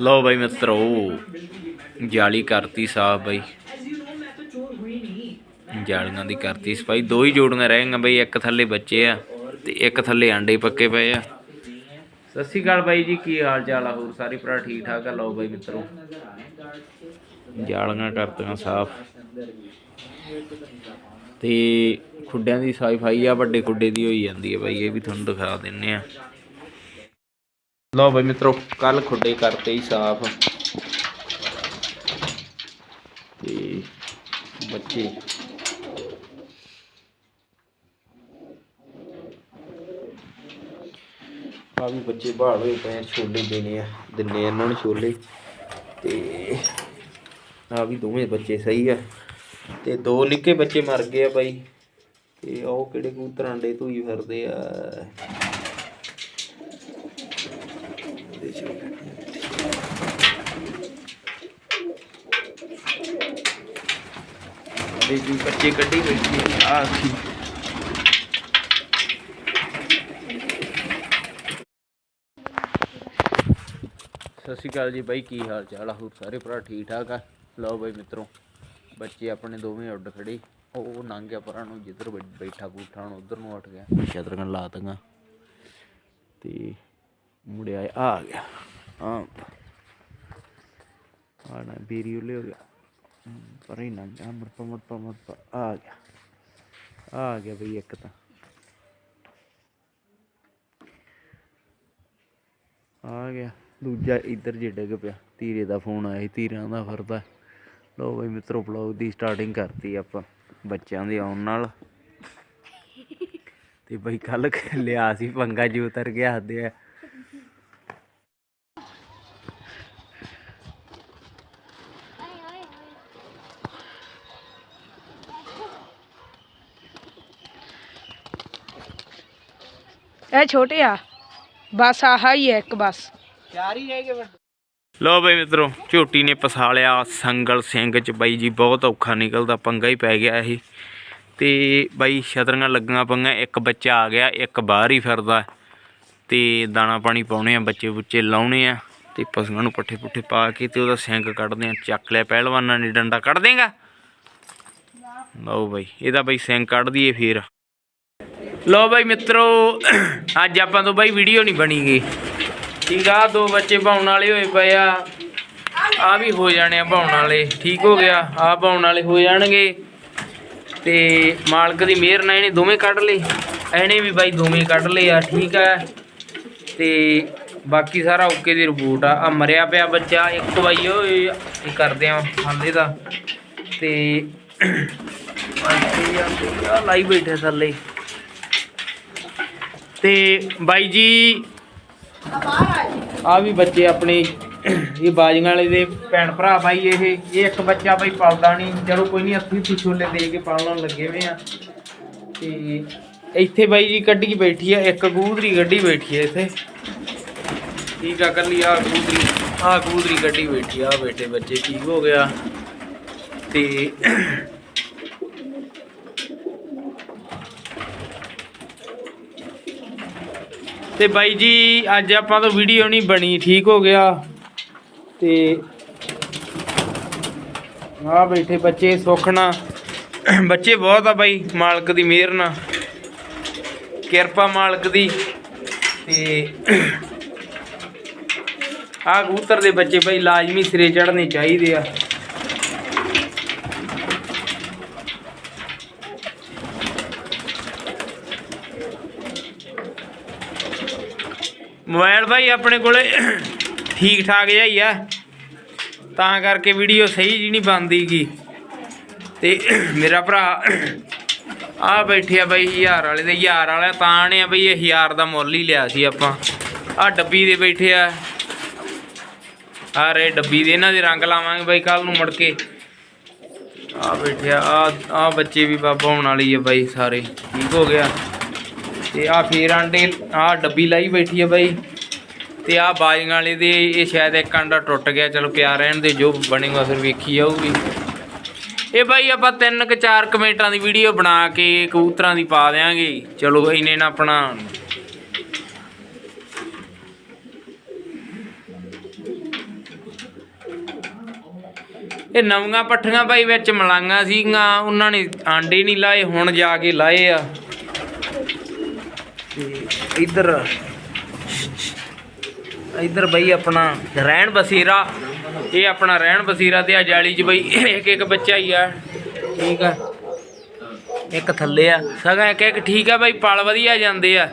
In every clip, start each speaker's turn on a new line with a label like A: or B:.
A: ਲਓ ਬਾਈ ਮਿੱਤਰੋ, ਜਾਲੀ ਕਰਤੀ ਸਾਫ਼ ਬਾਈ। ਜਾਲੀਆਂ ਦੀ ਕਰਤੀ ਸਫ਼ਾਈ ਦੋ ਹੀ ਜੋੜੀਆਂ ਰਹਿ ਗਈਆਂ ਬਾਈ, ਇੱਕ ਥੱਲੇ ਬੱਚੇ ਆ ਤੇ ਇੱਕ ਥੱਲੇ ਆਂਡੇ ਪੱਕੇ ਪਏ ਆ। ਸਤਿ ਸ਼੍ਰੀ ਅਕਾਲ ਬਾਈ ਜੀ, ਕੀ ਹਾਲ ਚਾਲ ਆ ਹੋਰ? ਸਾਰੇ ਭਰਾ ਠੀਕ ਠਾਕ ਆ? ਲਓ ਬਾਈ ਮਿੱਤਰੋ, ਜਾਲੀਆਂ ਕਰਤੀਆਂ ਸਾਫ਼। ਤੇ ਖੁੱਡਿਆਂ ਦੀ ਸਫ਼ਾਈ ਆ, ਵੱਡੇ ਖੁੱਡੇ ਦੀ ਹੋਈ ਜਾਂਦੀ ਹੈ ਬਾਈ, ਇਹ ਵੀ ਤੁਹਾਨੂੰ ਦਿਖਾ ਦਿੰਨੇ ਆ। ਲਓ ਬਾਈ ਮਿੱਤਰੋ ਕੱਲ ਖੁੱਡੇ ਕਰਤੇ ਹੀ ਸਾਫ਼। ਤੇ ਬੱਚੇ। ਆ ਵੀ ਬੱਚੇ ਬਾਹਰ ਹੋਏ ਪਏ ਛੋਲੇ ਦੇਣੇ ਆ, ਦਿੰਨੇ ਆ ਇਹਨਾਂ ਨੂੰ ਛੋਲੇ। ਤੇ ਆ ਵੀ ਦੋਵੇਂ ਬੱਚੇ ਸਹੀ ਆ। ਤੇ ਦੋ ਨਿੱਕੇ ਬੱਚੇ ਮਰ ਗਏ ਆ ਬਾਈ। ਤੇ ਉਹ ਕਿਹੜੇ ਕਬੂਤਰ ਆਂਡੇ ਧੂਈ ਫਿਰਦੇ ਆ? ਇਹਦੇ ਜੀ ਬੱਚੇ ਕੱਢੀ ਬੈਠੀ ਆ ਕੀ ਸਤਿ ਸ਼੍ਰੀ ਅਕਾਲ ਜੀ ਬਾਈ, ਕੀ ਹਾਲ ਚਾਲ ਆ? ਹੋਰ ਸਾਰੇ ਭਰਾ ਠੀਕ ਠਾਕ ਆ? ਲਓ ਬਾਈ ਮਿੱਤਰੋ, ਬੱਚੇ ਆਪਣੇ ਦੋਵੇਂ ਉੱਡ ਖੜੇ। ਉਹ ਲੰਘ ਗਿਆ ਪਰਾਂ ਨੂੰ, ਜਿੱਧਰ ਬੈਠਾ ਬੂਠਾ ਹੁਣ, ਉਧਰ ਨੂੰ ਉੱਠ ਗਿਆ। ਚਦਰਾਂ ਲਾ ਦਾਂਗਾ ਤੇ ਮੁੜਿਆ ਆ ਗਿਆ। ਆ ਆ ਬੀਰੀ ਉਲੇ ਹੋ ਗਿਆ। ਪਰ ਹੀ ਨਾ ਗਿਆ ਮੁੜ ਪਾ, ਮੁੜ ਆ ਗਿਆ। ਆ ਗਿਆ ਬਈ ਇੱਕ ਤਾਂ। ਆ ਗਿਆ। ਦੂਜਾ ਇੱਧਰ ਜੇ ਡਿੱਗ ਪਿਆ। ਧੀਰੇ ਦਾ ਫੋਨ ਆਇਆ ਸੀ, ਧੀਰਾਂ ਦਾ ਫਿਰਦਾ ਲੋ ਬਈ ਮਿੱਤਰੋ ਵਲੌਗ ਦੀ ਸਟਾਰਟਿੰਗ ਕਰਤੀ ਆਪਾਂ ਬੱਚਿਆਂ ਦੇ ਆਉਣ ਨਾਲ। ਤੇ ਬਈ ਕੱਲ ਲਿਆ ਸੀ ਪੰਗਾ ਜੀ ਉਤਰ ਗਿਆ ਹੱਦੇ ਆ।
B: ਇਹ ਛੋਟੇ ਆ। ਬਸ ਆਹ ਹੀ ਹੈ ਇੱਕ ਬਸ।
A: ਲੋ ਬਈ ਮਿੱਤਰੋ ਝੋਟੀ ਨੇ ਪਸਾਲਿਆ ਸੰਗਲ ਸਿੰਘ ਚ। ਬਾਈ ਜੀ ਬਹੁਤ ਔਖਾ ਨਿਕਲਦਾ ਪੰਗਾ ਹੀ ਪੈ ਗਿਆ ਇਹ। ਤੇ ਬਾਈ ਛਤਰੀਆਂ ਲੱਗੀਆਂ ਪੰਗਾ ਇੱਕ ਬੱਚਾ ਆ ਗਿਆ ਇੱਕ ਬਾਹਰ ਹੀ ਫਿਰਦਾ। ਤੇ ਦਾਣਾ ਪਾਣੀ ਪਾਉਣੇ ਆ ਬੱਚੇ ਬੁੱਚੇ ਲਾਉਣੇ ਆ। ਤੇ ਪਸ਼ੂਆਂ ਨੂੰ ਪੱਠੇ ਪੁੱਠੇ ਪਾ ਕੇ ਤੇ ਉਹਦਾ ਸਿੰਘ ਕੱਢਦੇ ਆ ਚੱਕ ਲਿਆ ਪਹਿਲਵਾਨਾਂ ਨੇ ਡੰਡਾ ਕੱਢ ਦੇਗਾ? ਲਓ ਬਾਈ ਇਹਦਾ ਬਾਈ ਸਿੰਘ ਕੱਢ ਦਈਏ ਫੇਰ। ਲਓ ਬਾਈ ਮਿੱਤਰੋ, ਅੱਜ ਆਪਾਂ ਤੋਂ ਬਾਈ ਵੀਡੀਓ ਨਹੀਂ ਬਣੀ ਗਈ ਠੀਕ ਆ, ਦੋ ਬੱਚੇ ਪਾਉਣ ਵਾਲੇ ਹੋਏ ਪਏ ਆ। ਆ ਵੀ ਹੋ ਜਾਣੇ ਆ ਪਾਉਣ ਵਾਲੇ, ਠੀਕ ਹੋ ਗਿਆ, ਆ ਪਾਉਣ ਵਾਲੇ ਹੋ ਜਾਣਗੇ। ਤੇ ਮਾਲਕ ਦੀ ਮਿਹਰ ਨਾਲ ਇਹਨੇ ਦੋਵੇਂ ਕੱਢ ਲਏ। ਇਹਨੇ ਵੀ ਬਾਈ ਦੋਵੇਂ ਕੱਢ ਲਏ ਆ, ਠੀਕ ਆ। ਤੇ ਬਾਕੀ ਸਾਰਾ ਓਕੇ ਦੀ ਰਿਪੋਰਟ ਆ। ਆ ਮਰਿਆ ਪਿਆ ਬੱਚਾ, ਇੱਕ ਬਾਈ ਉਹ ਇਹ ਕਰਦੇ ਆ ਹਾਲੇ ਦਾ। ਤੇ ਆ ਲਾਈ ਬੈਠੇ ਥੱਲੇ। ਤੇ ਬਾਈ ਜੀ ਆ ਵੀ ਬੱਚੇ ਆਪਣੇ, ਇਹ ਬਾਜੀਆਂ ਵਾਲੇ ਦੇ ਭੈਣ ਭਰਾ ਬਾਈ ਇਹ ਇਹ ਇੱਕ ਬੱਚਾ ਬਾਈ ਪਾਲਦਾ ਨਹੀਂ। ਚਲੋ ਕੋਈ ਨਹੀਂ ਅੱਥੋਂ ਵੀ ਛੋਲੇ ਦੇ ਕੇ ਪਾਲਣ ਲੱਗੇ ਹੋਏ ਆ। ਤੇ ਇੱਥੇ ਬਾਈ ਜੀ ਕੱਢੀ ਬੈਠੀ ਆ, ਇੱਕ ਗੂਦਰੀ ਗੱਡੀ ਬੈਠੀ ਆ ਇੱਥੇ। ਠੀਕ ਆ ਕੱਲੀ ਆ ਗੂਦਰੀ ਆ ਗੂਦਰੀ ਗੱਡੀ ਬੈਠੀ ਆ, ਆਹ ਬੈਠੇ ਬੱਚੇ ਠੀਕ ਹੋ ਗਿਆ। ਤੇ ਤੇ ਬਾਈ ਜੀ, ਅੱਜ ਆਪਾਂ ਤੋਂ ਵੀਡੀਓ ਨਹੀਂ ਬਣੀ, ਠੀਕ ਹੋ ਗਿਆ। ਤੇ ਆ ਬੈਠੇ ਬੱਚੇ ਸੁਖਣਾ ਬੱਚੇ ਬਹੁਤ ਆ ਬਾਈ, ਮਾਲਕ ਦੀ ਮਿਹਰ ਨਾਲ। ਕਿਰਪਾ ਮਾਲਕ ਦੀ। ਤੇ ਆ ਕਬੂਤਰ ਦੇ ਬੱਚੇ ਬਾਈ, ਲਾਜ਼ਮੀ ਸਿਰੇ ਚੜ੍ਹਨੇ ਚਾਹੀਦੇ ਆ। ਮੋਬਾਈਲ ਭਾਈ ਆਪਣੇ ਕੋਲੇ ਠੀਕ ਠਾਕ ਜਿਹਾ ਹੀ ਆ। ਤਾਂ ਕਰਕੇ ਵੀਡੀਓ ਸਹੀ ਜੀ ਨਹੀਂ ਬਣਦੀਗੀ ਤੇ ਮੇਰਾ ਭਰਾ ਆ ਬੈਠੇ ਆ ਬਈ ਹਜ਼ਾਰ ਵਾਲੇ ਦੇ। ਹਜ਼ਾਰ ਵਾਲਾ ਤਾਂ ਨੇ ਬਈ, ਇਹ ਹਜ਼ਾਰ ਦਾ ਮੁੱਲ ਹੀ ਲਿਆ ਸੀ ਆਪਾਂ। ਆ ਡੱਬੀ ਦੇ ਬੈਠੇ ਆ। ਆ ਡੱਬੀ ਦੇ, ਇਹਨਾਂ ਦੇ ਰੰਗ ਲਾਵਾਂਗੇ ਬਈ ਕੱਲ ਨੂੰ ਮੁੜ ਕੇ। ਆ ਬੈਠੇ ਆ ਆ ਆ ਬੱਚੇ ਵੀ ਬਾਬਾ ਹੋਣ ਵਾਲੀ ਆ ਬਾਈ ਸਾਰੇ। ਠੀਕ ਹੋ ਗਿਆ। ਤੇ ਆ ਫੇਰ ਆਂਡੇ, ਆ ਡੱਬੀ ਲਾਈ ਬੈਠੀ ਆ ਬਾਈ। ਤੇ ਆ ਬਾਜੀਆਂ ਵਾਲੀ ਦੀ ਇਹ ਸ਼ਾਇਦ ਇੱਕ ਅੰਡਾ ਟੁੱਟ ਗਿਆ। ਚਲੋ ਪਿਆ ਰਹਿਣ ਦੇ, ਜੋ ਬਣੇਗਾ ਫਿਰ ਵੇਖੀ ਜਾਊਗੀ। ਇਹ ਬਾਈ ਆਪਾਂ ਤਿੰਨ ਕਿ ਚਾਰ ਕਮੈਂਟਾਂ ਦੀ ਵੀਡੀਓ ਬਣਾ ਕੇ ਕਬੂਤਰਾਂ ਦੀ ਪਾ ਦੇਾਂਗੇ ਚਲੋ ਇਹਨੇ ਨਾ ਆਪਣਾ ਇਹ ਨਵੀਆਂ ਪੱਠੀਆਂ ਬਾਈ ਵਿੱਚ ਮਲਾਂਗਾ ਸੀਗੀਆਂ, ਉਹਨਾਂ ਨੇ ਆਂਡੇ ਨਹੀਂ ਲਾਏ, ਹੁਣ ਜਾ ਕੇ ਲਾਏ ਆ। ਤੇ ਇੱਧਰ ਇੱਧਰ ਬਈ ਆਪਣਾ ਰਹਿਣ ਬਸੇਰਾ, ਇਹ ਆਪਣਾ ਰਹਿਣ ਬਸੇਰਾ ਤੇ ਆ ਜਾਲੀ 'ਚ ਬਈ, ਇੱਕ ਇੱਕ ਬੱਚਾ ਹੀ ਆ। ਠੀਕ ਆ। ਇੱਕ ਥੱਲੇ ਆ। ਸਗਾ ਇੱਕ ਇੱਕ ਠੀਕ ਆ ਬਈ, ਪਲ ਵਧੀਆ ਜਾਂਦੇ ਆ।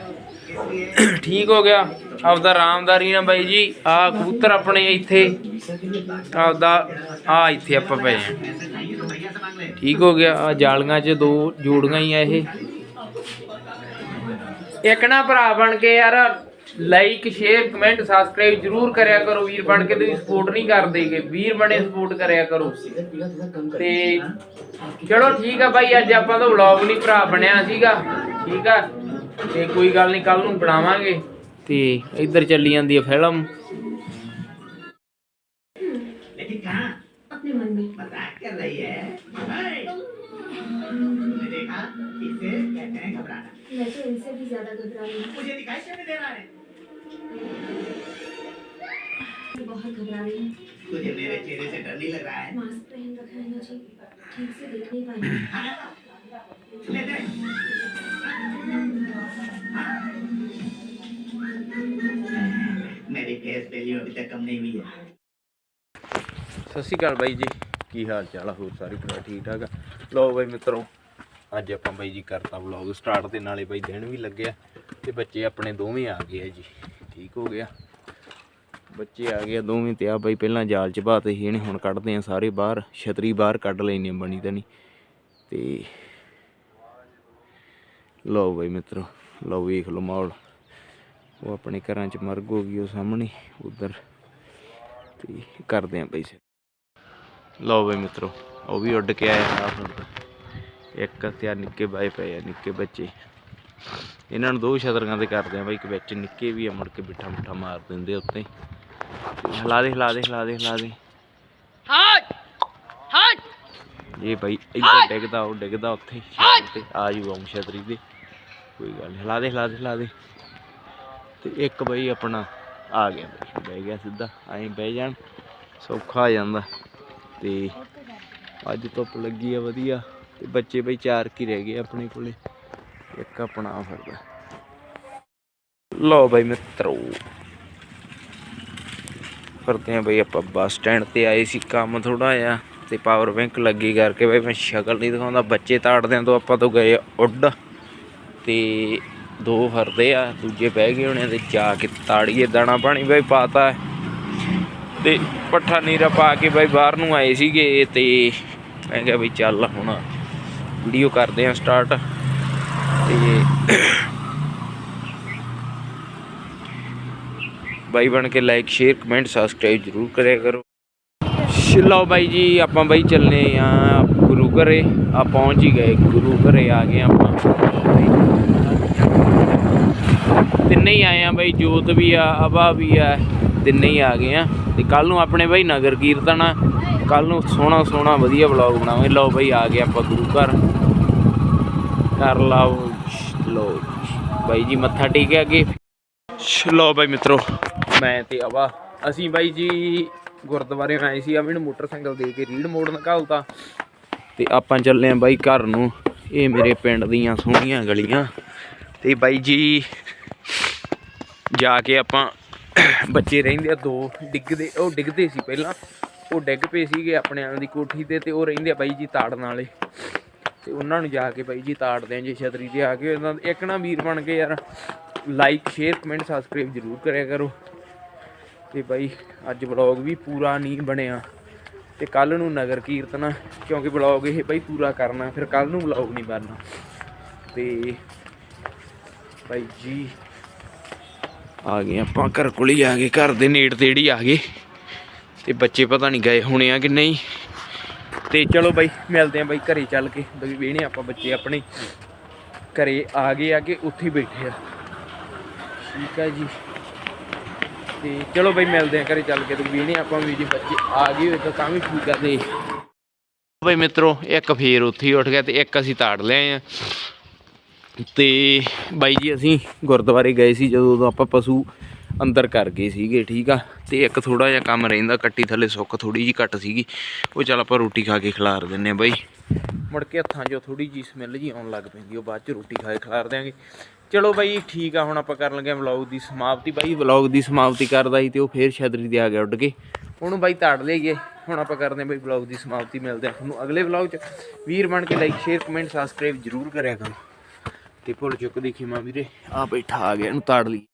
A: ਠੀਕ ਹੋ ਗਿਆ। ਆਪਦਾ ਆਰਾਮਦਾਰੀ ਨਾ ਬਾਈ ਜੀ, ਆ ਕਬੂਤਰ ਆਪਣੇ ਇੱਥੇ। ਆਪਦਾ, ਆ ਇੱਥੇ ਆਪਾਂ ਪਏ ਆ। ਠੀਕ ਹੋ ਗਿਆ। ਆ ਜਾਲੀਆਂ 'ਚ ਦੋ ਜੋੜੀਆਂ ਹੀ ਆ ਇਹ। ਇੱਕ ਨਾ ਭਰਾ ਬਣ ਕੇ ਯਾਰ ਲਾਈਕ ਸ਼ੇਅਰ ਕਮੈਂਟ ਸਬਸਕ੍ਰਾਈਬ ਜਰੂਰ ਕਰਿਆ ਕਰੋ ਵੀਰ ਬਣ ਕੇ ਤੁਸੀਂ ਸਪੋਰਟ ਨਹੀਂ ਕਰਦੇਗੇ ਵੀਰ ਬਣੇ ਸਪੋਰਟ ਕਰਿਆ ਕਰੋ ਤੇ ਚਲੋ ਠੀਕ ਆ ਬਾਈ ਅੱਜ ਆਪਾਂ ਤਾਂ ਵਲੌਗ ਨਹੀਂ ਭਰਾ ਬਣਿਆ ਸੀਗਾ ਠੀਕ ਆ ਤੇ ਕੋਈ ਗੱਲ ਨਹੀਂ ਕੱਲ ਨੂੰ ਬਣਾਵਾਂਗੇ ਤੇ ਇੱਧਰ ਚੱਲੀ ਜਾਂਦੀ ਹੈ ਫਿਲਮ
C: लेकिन कहा
D: अपने मन में
C: मजाक कर रही है तुमने देखा इसे कहते हैं घबराना
D: मैं तो इनसे भी ज्यादा घबरा रही हूँ
C: मुझे दिखाई क्यों नहीं दे रहा है
D: बहुत घबरा रही हूँ
C: तुझे मेरे चेहरे से डर नहीं लग रहा है
D: मास्क पहन रखा है ना जी ठीक से देख नहीं पाई हूँ।
C: ले दे मेरी फेस वैल्यू अभी तक कम नहीं हुई है
A: ਸਤਿ ਸ਼੍ਰੀ ਅਕਾਲ ਬਾਈ ਜੀ ਕੀ ਹਾਲ ਚਾਲ ਆ ਹੋਰ ਸਾਰੇ ਭਰਾ ਠੀਕ ਠਾਕ ਆ ਲਓ ਬਾਈ ਮਿੱਤਰੋ ਅੱਜ ਆਪਾਂ ਬਾਈ ਜੀ ਕਰਤਾ ਵਲੌਗ ਸਟਾਰਟ ਤੇ ਨਾਲੇ ਬਾਈ ਦਿਨ ਵੀ ਲੱਗਿਆ ਤੇ ਬੱਚੇ ਆਪਣੇ ਦੋਵੇਂ ਆ ਗਏ ਆ ਜੀ ਠੀਕ ਹੋ ਗਿਆ ਬੱਚੇ ਆ ਗਏ ਆ ਦੋਵੇਂ ਤੇ ਆ ਬਾਈ ਪਹਿਲਾਂ ਜਾਲ ਚ ਬਾਤੇ ਸੀ ਇਹਨੇ ਹੁਣ ਕੱਢਦੇ ਆ ਸਾਰੇ ਬਾਹਰ, ਛਤਰੀ ਬਾਹਰ ਕੱਢ ਲੈਣੀ ਬਣੀ ਤਾਂ ਨਹੀਂ ਤੇ ਲਓ ਬਾਈ ਮਿੱਤਰੋ, ਲਓ ਵੇਖ ਲਓ ਮਾਹੌਲ। ਉਹ ਆਪਣੇ ਘਰਾਂ ਚ ਮਰਗ ਹੋ ਗਈ ਉਹ ਸਾਹਮਣੇ, ਉਧਰ। ਤੇ ਕਰਦੇ ਆਂ ਬਈ ਲਓ ਬਈ ਮਿੱਤਰੋ, ਉਹ ਵੀ ਉੱਡ ਕੇ ਆਇਆ ਆ ਹੁਣ ਇੱਕ ਤੇ ਆ ਨਿੱਕੇ ਬਾਏ ਪਏ ਆ, ਨਿੱਕੇ ਬੱਚੇ। ਇਹਨਾਂ ਨੂੰ ਦੋ ਛਤਰੀਆਂ ਤੇ ਕਰਦੇ ਆ ਬਈ, ਇੱਕ ਵਿੱਚ ਨਿੱਕੇ ਵੀ ਆ, ਮੁੜ ਕੇ ਬਿੱਠਾ ਮੁੱਠਾ ਮਾਰ ਦਿੰਦੇ ਉੱਤੇ। ਤੇ ਹਿਲਾ ਦੇ ਹਿਲਾ ਦੇ ਹਿਲਾ ਦੇ ਹਿਲਾ ਦੇ।
B: ਹਟ ਹਟ।
A: ਇਹ ਬਈ ਇੱਧਰ ਡਿੱਗਦਾ ਉਹ ਡਿੱਗਦਾ ਉੱਥੇ ਤੇ ਆ ਜੂਗਾ ਛਤਰੀ ਤੇ। ਕੋਈ ਗੱਲ ਹਿਲਾ ਦੇ ਹਿਲਾ ਦੇ ਹਿਲਾ ਦੇ। ਤੇ ਇੱਕ ਬਈ ਆਪਣਾ ਆ ਗਿਆ ਬਈ ਬਹਿ ਗਿਆ ਸਿੱਧਾ ਐਂ ਬਹਿ ਜਾਣ ਸੌਖਾ ਆ ਜਾਂਦਾ। ਤੇ ਅੱਜ ਧੁੱਪ ਲੱਗੀ ਆ ਵਧੀਆ ਤੇ ਬੱਚੇ ਬਈ ਚਾਰ ਕੀ ਰਹਿ ਗਏ ਆਪਣੇ ਕੋਲੇ। ਇੱਕ ਆਪਣਾ ਫਿਰਦਾ ਲਓ ਬਈ ਮਿੱਤਰੋ ਫਿਰਦੇ ਆ ਬਈ, ਆਪਾਂ ਬੱਸ ਸਟੈਂਡ ਤੇ ਆਏ ਸੀ ਕੰਮ ਥੋੜਾ ਆ ਤੇ ਪਾਵਰ ਬੈਂਕ ਲੱਗੀ ਕਰਕੇ ਬਈ ਮੈਂ ਸ਼ਕਲ ਨਹੀਂ ਦਿਖਾਉਂਦਾ, ਬੱਚੇ ਤਾੜਦਿਆਂ ਤੋਂ ਆਪਾਂ ਤੋਂ ਗਏ ਉੱਡ ਤੇ ਦੋ ਫਰਦੇ ਆ, ਦੂਜੇ ਬਹਿ ਗਏ ਹੋਣੇ ਤੇ ਜਾ ਕੇ ਤਾੜੀਏ ਦਾਣਾ ਪਾਣੀ ਬਈ ਪਾਤਾ ਹੈ। ਤੇ ਪੱਠਾ ਨੀਰਾ ਪਾ ਕੇ ਬਈ ਬਾਹਰ ਨੂੰ ਆਏ ਸੀਗੇ ਤੇ ਮੈਂ ਕਿਹਾ ਬਈ ਚੱਲ ਹੁਣ ਵੀਡੀਓ ਕਰਦੇ ਆ ਸਟਾਰਟ ਤੇ ਬਾਈ ਬਣ ਕੇ ਲਾਈਕ ਸ਼ੇਅਰ ਕਮੈਂਟ ਸਬਸਕ੍ਰਾਈਬ ਜਰੂਰ ਕਰਿਆ ਕਰੋ। ਲਓ ਬਾਈ ਜੀ, ਆਪਾਂ ਬਾਈ ਚੱਲਨੇ ਆ ਗੁਰੂ ਘਰੇ। ਆ ਪਹੁੰਚ ਹੀ ਗਏ, ਗੁਰੂ ਘਰੇ ਆ ਗਏ ਆਪਾਂ। ਤਿੰਨੇ ਹੀ ਆਏ ਆ ਬਾਈ, ਜੋਤ ਵੀ ਆ, ਅਬਾ ਵੀ ਆ, ਤਿੰਨੇ ਹੀ ਆ ਗਏ ਆ। ਤੇ ਕੱਲ ਨੂੰ ਆਪਣੇ ਬਾਈ ਨਗਰ ਕੀਰਤਨ ਆ। ਕੱਲ ਨੂੰ ਸੋਹਣਾ ਸੋਹਣਾ ਵਧੀਆ ਵਲੌਗ ਬਣਾਵਾਂਗੇ। ਲਓ ਬਾਈ, ਆ ਗਏ ਆਪਾਂ ਗੁਰੂ ਘਰ। ਕਰ ਲਾਓ, ਲਓ ਬਾਈ ਜੀ, ਮੱਥਾ ਟੇਕਿਆ ਅੱਗੇ। ਲਓ ਬਾਈ ਮਿੱਤਰੋ ਮੈਂ ਤੇ ਅਵਾ ਅਸੀਂ ਬਾਈ ਜੀ ਗੁਰਦੁਆਰੇ ਆਏ ਸੀ ਆ ਮੈਨੂੰ ਮੋਟਰਸਾਈਕਲ ਦੇ ਕੇ ਰੀੜ ਮੋੜ ਨਿਕਾਲਤਾ। ਤੇ ਆਪਾਂ ਚੱਲੇ ਆਂ ਬਾਈ ਘਰ ਨੂੰ। ਇਹ ਮੇਰੇ ਪਿੰਡ ਦੀਆਂ ਸੋਹਣੀਆਂ ਗਲੀਆਂ। ਤੇ ਬਾਈ ਜੀ ਜਾ ਕੇ ਆਪਾਂ ਬੱਚੇ ਰਹਿੰਦੇ ਆ, ਦੋ ਡਿੱਗਦੇ, ਉਹ ਡਿੱਗਦੇ ਸੀ ਪਹਿਲਾਂ। ਉਹ ਡਿੱਗ ਪਏ ਸੀਗੇ ਆਪਣੇ ਆਪ ਦੀ ਕੋਠੀ ਤੇ ਤੇ ਉਹ ਰਹਿੰਦੇ ਆ ਬਾਈ ਜੀ ਤਾੜਨ ਵਾਲੇ। ਤੇ ਉਹਨਾਂ ਨੂੰ ਜਾ ਕੇ ਬਾਈ ਜੀ ਤਾੜਦੇ ਆ ਜੇ ਛਤਰੀ ਤੇ ਆ ਕੇ। ਉਹਨਾਂ ਇੱਕ ਨਾ ਵੀਰ ਬਣ ਕੇ ਯਾਰ ਲਾਈਕ ਸ਼ੇਅਰ ਕਮੈਂਟ ਸਬਸਕ੍ਰਾਈਬ ਜ਼ਰੂਰ ਕਰਿਆ ਕਰੋ। ਤੇ ਬਾਈ ਅੱਜ ਵਲੌਗ ਵੀ ਪੂਰਾ ਨਹੀਂ ਬਣਿਆ ਤੇ ਕੱਲ ਨੂੰ ਨਗਰ ਕੀਰਤਨ, ਕਿਉਂਕਿ ਵਲੌਗ ਇਹ ਬਾਈ ਪੂਰਾ ਕਰਨਾ, ਫਿਰ ਕੱਲ ਨੂੰ ਵਲੌਗ ਨਹੀਂ ਬਣਨਾ। ਤੇ ਬਾਈ ਜੀ, ਆ ਗਏ ਆਪਾਂ ਘਰ ਕੋਲ ਹੀ ਆ ਗਏ, ਘਰ ਦੇ ਨੇੜ ਤੇੜ ਹੀ ਆ ਗਏ। ਤੇ ਬੱਚੇ ਪਤਾ ਨਹੀਂ ਗਏ ਹੋਣੇ ਆ ਕਿ ਨਹੀਂ। ਤੇ ਚਲੋ ਬਾਈ, ਮਿਲਦੇ ਆ ਬਾਈ ਘਰੇ ਚੱਲ ਕੇ, ਬਈ ਵੇਹਣੇ ਆਪਾਂ ਬੱਚੇ ਆਪਣੇ। ਘਰੇ ਆ ਗਏ ਆ ਕਿ ਉੱਥੇ ਬੈਠੇ ਆ। ਠੀਕ ਆ ਜੀ। ਤੇ ਚਲੋ ਬਈ ਮਿਲਦੇ ਆ ਘਰੇ ਚੱਲ ਕੇ ਤੇ ਵੀਣੇ ਆਪਾਂ ਵੀ ਜੀ ਬੱਚੇ ਆ ਗਏ ਹੋਏ ਤਾਂ ਤਾਂ ਵੀ ਠੀਕ ਆ ਤੇ। ਬਈ ਮਿੱਤਰੋ, ਇੱਕ ਫੇਰ ਉੱਥੇ ਹੀ ਉੱਠ ਗਿਆ ਤੇ ਇੱਕ ਅਸੀਂ ਤਾੜ ਲਿਆਏ ਆ। ਤੇ ਬਾਈ ਜੀ ਅਸੀਂ ਗੁਰਦੁਆਰੇ ਗਏ ਸੀ ਜਦੋਂ ਉਦੋਂ ਆਪਾਂ ਪਸ਼ੂ ਅੰਦਰ ਕਰ ਗਏ ਸੀਗੇ, ਠੀਕ ਆ? ਤੇ ਇੱਕ ਥੋੜਾ ਜਿਹਾ ਕੰਮ ਰਹਿੰਦਾ, ਕੱਟੀ ਥੱਲੇ ਸੁੱਕ ਥੋੜੀ ਜੀ ਘੱਟ ਸੀਗੀ। ਉਹ ਚੱਲ ਆਪਾਂ ਰੋਟੀ ਖਾ ਕੇ ਖਿਲਾਰ ਦਿੰਨੇ ਆ ਬਾਈ। ਮੁੜ ਕੇ ਹੱਥਾਂ 'ਚੋਂ ਥੋੜੀ ਜੀ ਸਮੈਲ ਜੀ ਆਉਣ ਲੱਗ ਪੈਂਦੀ, ਉਹ ਬਾਅਦ 'ਚ ਰੋਟੀ ਖਾ ਕੇ ਖਿਲਾਰ ਦਿਆਂਗੇ। ਚਲੋ ਬਾਈ, ਠੀਕ ਆ, ਹੁਣ ਆਪਾਂ ਕਰਨ ਲੱਗੇ ਵਲੌਗ ਦੀ ਸਮਾਪਤੀ। ਬਾਈ ਵਲੌਗ ਦੀ ਸਮਾਪਤੀ ਕਰਦਾ ਸੀ ਤੇ ਉਹ ਫੇਰ ਛਤਰੀ ਦੇ ਆ ਗਿਆ ਉੱਡ ਕੇ। ਉਹਨੂੰ ਬਾਈ ਤਾੜ ਲਈਏ, ਹੁਣ ਆਪਾਂ ਕਰਦੇ ਹਾਂ ਬਾਈ ਵਲੌਗ ਦੀ ਸਮਾਪਤੀ, ਮਿਲਦੇ ਹਾਂ ਤੁਹਾਨੂੰ ਅਗਲੇ ਵਲੌਗ 'ਚ। ਵੀਰ ਬਣ ਕੇ ਲਾਈਕ ਸ਼ੇਅਰ ਕਮੈਂਟ ਸਬਸਕ੍ਰਾਈਬ ਜ਼ਰੂਰ ਕਰਿਆ ਕਰੋ। ਤੇ ਭੁੱਲ ਚੁੱਕ ਦੇਖੀ ਮਾਂ ਵੀਰੇ ਆ ਬੈਠਾ ਆ ਗਿਆ, ਇਹਨੂੰ ਤਾੜ ਲਈ